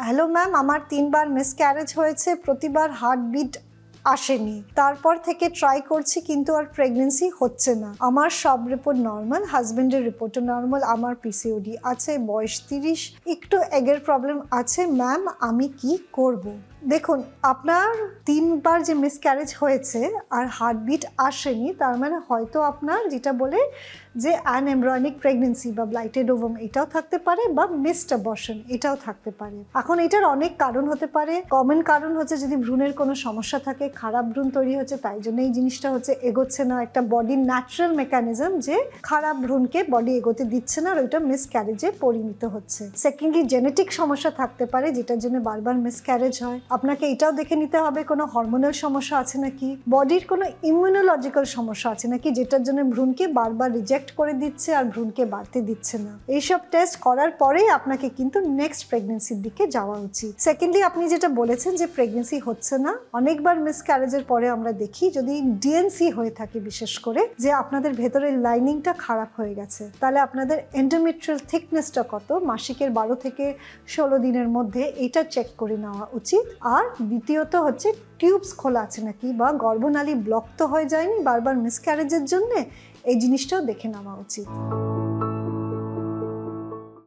Hello ma'am, আমার তিনবার miscarriage হয়েছে, প্রতিবার হার্টবিট আসেনি। তারপর থেকে ট্রাই করছি, কিন্তু আর প্রেগনেন্সি হচ্ছে না। আমার সব রিপোর্ট নর্মাল হাজবেন্ডের রিপোর্টও নর্মাল আমার পিসিওডি আছে, বয়স তিরিশ, একটু এগের প্রবলেম আছে। ম্যাম আমি কি করব। দেখুন, আপনার তিনবার যে মিসক্যারেজ হয়েছে, আর হার্টবিট আসেনি, তার মানে হয়তো আপনার যেটা বলে যে অ্যান এমব্রয়নিক প্রেগনেন্সি বা ব্লাইটেড ওভাম এটাও থাকতে পারে বা মিসড অবর্শন এটাও থাকতে পারে। এখন এটার অনেক কারণ হতে পারে। কমন কারণ হচ্ছে যদি ভ্রূণের কোনো সমস্যা থাকে, খারাপ ভ্রূণ তৈরি হচ্ছে, তাই জন্য এই জিনিসটা হচ্ছে এগোচ্ছে না। একটা বডির ন্যাচারাল মেকানিজম যে খারাপ ভ্রূণকে বডি এগোতে দিচ্ছে না আর ওইটা মিসক্যারেজে পরিণত হচ্ছে। সেকেন্ডলি জেনেটিক সমস্যা থাকতে পারে, যেটার জন্য বারবার মিসক্যারেজ হয়। আপনাকে এটাও দেখে নিতে হবে, কোনো হরমোনাল সমস্যা আছে নাকি? বডির কোনো ইমিউনোলজিক্যাল সমস্যা আছে নাকি, যেটার জন্য ভ্রূণকে বারবার রিজেক্ট করে দিচ্ছে আর ভ্রূণকে বাড়তে দিচ্ছে না। এইসব টেস্ট করার পরেই আপনাকে কিন্তু নেক্সট প্রেগনেন্সির দিকে যাওয়া উচিত। সেকেন্ডলি আপনি যেটা বলেছেন যে প্রেগনেন্সি হচ্ছে না, অনেকবার মিসক্যারেজের পরে আমরা দেখি যদি ডিএনসি হয়ে থাকে বিশেষ করে, যে আপনাদের ভেতরের লাইনিংটা খারাপ হয়ে গেছে, তাহলে আপনাদের এন্ডোমেট্রিয়াল থিকনেসটা কত, মাসিকের বারো থেকে ষোলো দিনের মধ্যে এটা চেক করে নেওয়া উচিত। আর দ্বিতীয়ত হচ্ছে টিউবস খোলা আছে নাকি বা গর্ভনালী ব্লক তো হয়ে যায়নি বারবার মিসক্যারেজের জন্যে? এই জিনিসটাও দেখে নেওয়া উচিত।